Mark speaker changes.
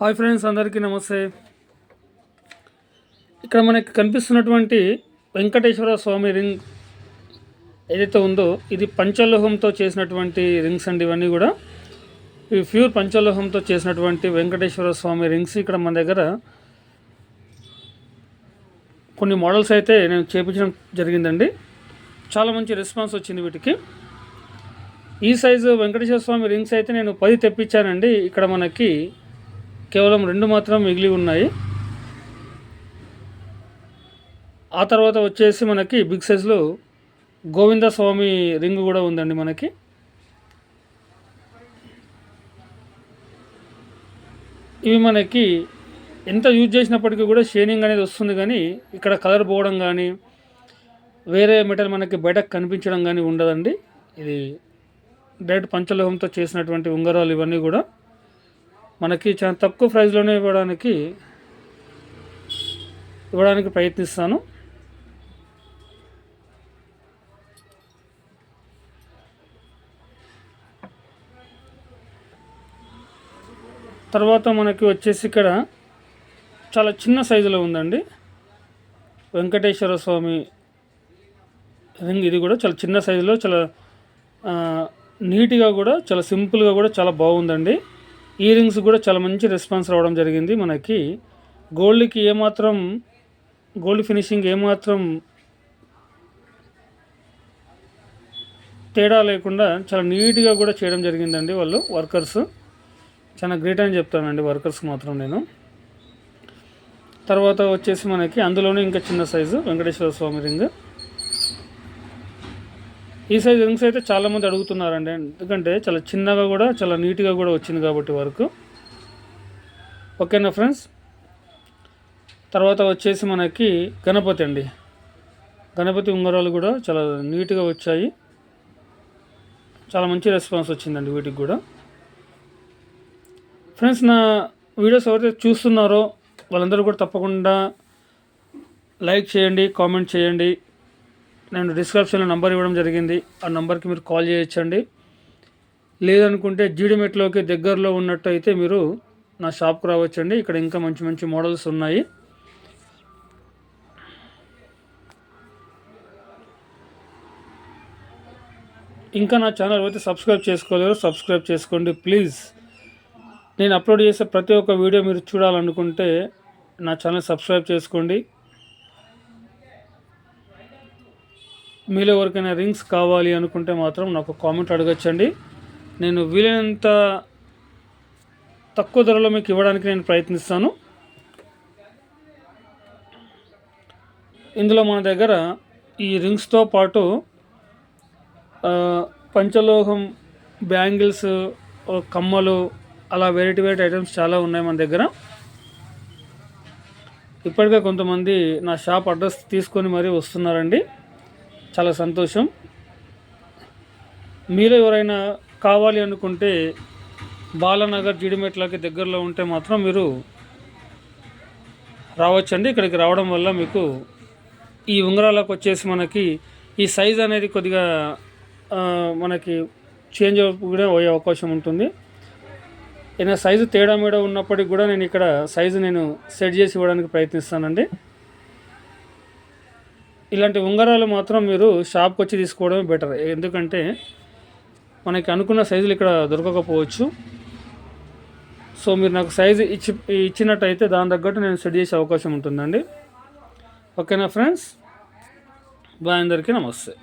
Speaker 1: Hi friends అందరికీ నమస్తే. ఇక్కడ మనకి కనిపిస్తున్నటువంటి వెంకటేశ్వర స్వామి రింగ్ ఏదైతే ఉందో ఇది పంచలోహంతో చేసినటువంటి రింగ్స్ అండి ఇవన్నీ కూడా. ఇవి ప్యూర్ పంచలోహంతో చేసినటువంటి వెంకటేశ్వర స్వామి రింగ్స్ ఇక్కడ మన దగ్గర. కొన్ని మోడల్స్ అయితే నేను చేపించడం జరిగిందండి. చాలా మంచి రెస్పాన్స్ వచ్చింది వీటికి. ఈ సైజు వెంకటేశ్వర స్వామి రింగ్స్ అయితే నేను పది తెప్పించానండి. ఇక్కడ మనకి కేవలం రెండు మాత్రం మిగిలి ఉన్నాయి. ఆ తర్వాత వచ్చేసి మనకి బిగ్ సైజ్లో గోవింద స్వామి రింగ్ కూడా ఉందండి మనకి. ఇవి మనకి ఎంత యూజ్ చేసినప్పటికీ కూడా షేనింగ్ అనేది వస్తుంది కానీ ఇక్కడ కలర్ పోవడం కానీ వేరే మెటల్ మనకి బయటకు కనిపించడం కానీ ఉండదండి. ఇది డైరెక్ట్ పంచలోహంతో చేసినటువంటి ఉంగరాలు ఇవన్నీ కూడా. మనకి చాలా తక్కువ ప్రైస్లోనే ఇవ్వడానికి ఇవ్వడానికి ప్రయత్నిస్తాను. తర్వాత మనకి వచ్చేసి ఇక్కడ చాలా చిన్న సైజులో ఉందండి. వెంకటేశ్వర స్వామి రింగ్ ఇది కూడా చాలా చిన్న సైజులో చాలా నీట్గా కూడా చాలా సింపుల్గా కూడా చాలా బాగుందండి. ఇయర్ రింగ్స్ కూడా చాలా మంచి రెస్పాన్స్ రావడం జరిగింది మనకి. గోల్డ్కి ఏమాత్రం గోల్డ్ ఫినిషింగ్ ఏమాత్రం తేడా లేకుండా చాలా నీట్గా కూడా చేయడం జరిగిందండి వాళ్ళు వర్కర్స్ చాలా గ్రేట్ అని చెప్తానండి వర్కర్స్ మాత్రం నేను. తర్వాత వచ్చేసి మనకి అందులోనే ఇంకా చిన్న సైజు వెంకటేశ్వర స్వామి రింగ్ ఈ సైజ్ రింగ్స్ అయితే చాలామంది అడుగుతున్నారండి. ఎందుకంటే చాలా చిన్నగా కూడా చాలా నీట్గా కూడా వచ్చింది కాబట్టి వరకు. ఓకేనా ఫ్రెండ్స్? తర్వాత వచ్చేసి మనకి గణపతి అండి. గణపతి ఉంగరాలు కూడా చాలా నీట్గా వచ్చాయి. చాలా మంచి రెస్పాన్స్ వచ్చిందండి వీటికి కూడా. ఫ్రెండ్స్ నా వీడియోస్ ఎవరైతే చూస్తున్నారో వాళ్ళందరూ కూడా తప్పకుండా లైక్ చేయండి కామెంట్ చేయండి. నేను డిస్క్రిప్షన్లో నంబర్ ఇవ్వడం జరిగింది. ఆ నంబర్కి మీరు కాల్ చేయొచ్చండి. లేదనుకుంటే జీడిమెట్లోకి దగ్గరలో ఉన్నట్టు అయితే మీరు నా షాప్కి రావచ్చండి. ఇక్కడ ఇంకా మంచి మంచి మోడల్స్ ఉన్నాయి. ఇంకా నా ఛానల్ అయితే సబ్స్క్రైబ్ చేసుకోలేరు సబ్స్క్రైబ్ చేసుకోండి ప్లీజ్ నేను అప్లోడ్ చేసే ప్రతి ఒక్క వీడియో మీరు చూడాలనుకుంటే నా ఛానల్ సబ్స్క్రైబ్ చేసుకోండి. మీలో ఎవరికైనా రింగ్స్ కావాలి అనుకుంటే మాత్రం నాకు కామెంట్ అడగచ్చండి. నేను వీలైనంత తక్కువ ధరలో మీకు ఇవ్వడానికి నేను ప్రయత్నిస్తాను. ఇందులో మన దగ్గర ఈ రింగ్స్తో పాటు పంచలోహం బ్యాంగిల్స్ కమ్మలు అలా వెరైటీ వెరైటీ ఐటమ్స్ చాలా ఉన్నాయి మన దగ్గర. ఇప్పటికే కొంతమంది నా షాప్ అడ్రస్ తీసుకొని మరీ వస్తున్నారండి. చాలా సంతోషం. మీరు ఎవరైనా కావాలి అనుకుంటే బాలనగర్ జీడిమెట్లకి దగ్గరలో ఉంటే మాత్రం మీరు రావచ్చండి. ఇక్కడికి రావడం వల్ల మీకు ఈ ఉంగరాలకు వచ్చేసి మనకి ఈ సైజ్ అనేది కొద్దిగా మనకి చేంజ్ కూడా అయ్యే అవకాశం ఉంటుంది. ఏదైనా సైజు తేడా మేడ ఉన్నప్పటికి కూడా నేను ఇక్కడ సైజు నేను సెట్ చేసి ఇవ్వడానికి ప్రయత్నిస్తానండి. ఇలాంటి ఉంగరాలు మాత్రం మీరు షాప్కి వచ్చి తీసుకోవడమే బెటర్. ఎందుకంటే మనకి అనుకున్న సైజులు ఇక్కడ దొరకకపోవచ్చు. సో మీరు నాకు సైజు ఇచ్చి ఇచ్చినట్టయితే దాని తగ్గట్టు నేను సెట్ చేసే అవకాశం ఉంటుందండి. ఓకేనా ఫ్రెండ్స్? బాయ్ అందరికీ నమస్తే.